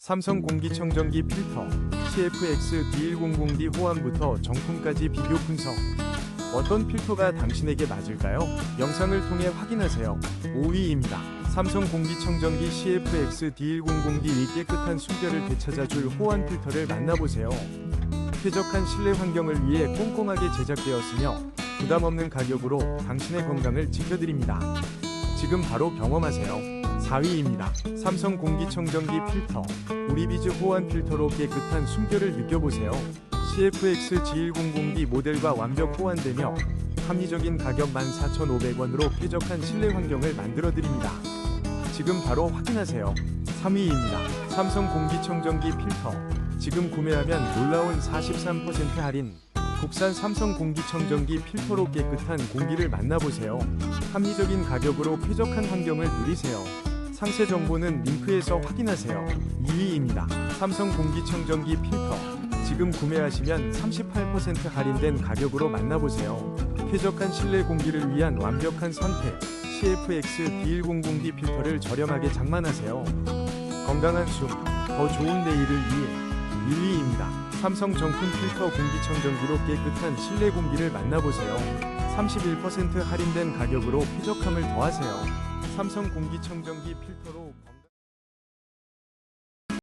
삼성 공기청정기 필터 CFX D100D 호환부터 정품까지 비교 분석. 어떤 필터가 당신에게 맞을까요? 영상을 통해 확인하세요. 5위입니다. 삼성 공기청정기 CFX D100D의 깨끗한 숨결을 되찾아줄 호환 필터를 만나보세요. 쾌적한 실내 환경을 위해 꼼꼼하게 제작되었으며 부담 없는 가격으로 당신의 건강을 지켜드립니다. 지금 바로 경험하세요. 4위입니다. 삼성 공기청정기 필터 우리비즈 호환 필터로 깨끗한 숨결을 느껴보세요. CFX G100D 모델과 완벽 호환되며 합리적인 가격 14,500원으로 쾌적한 실내 환경을 만들어드립니다. 지금 바로 확인하세요. 3위입니다. 삼성 공기청정기 필터 지금 구매하면 놀라운 43% 할인 국산 삼성 공기청정기 필터로 깨끗한 공기를 만나보세요. 합리적인 가격으로 쾌적한 환경을 누리세요. 상세 정보는 링크에서 확인하세요. 2위입니다. 삼성 공기청정기 필터. 지금 구매하시면 38% 할인된 가격으로 만나보세요. 쾌적한 실내 공기를 위한 완벽한 선택. CFX D100D 필터를 저렴하게 장만하세요. 건강한 숨, 더 좋은 내일을 위해 1위입니다. 삼성 정품 필터 공기청정기로 깨끗한 실내 공기를 만나보세요. 31% 할인된 가격으로 쾌적함을 더하세요. 삼성 공기청정기 필터로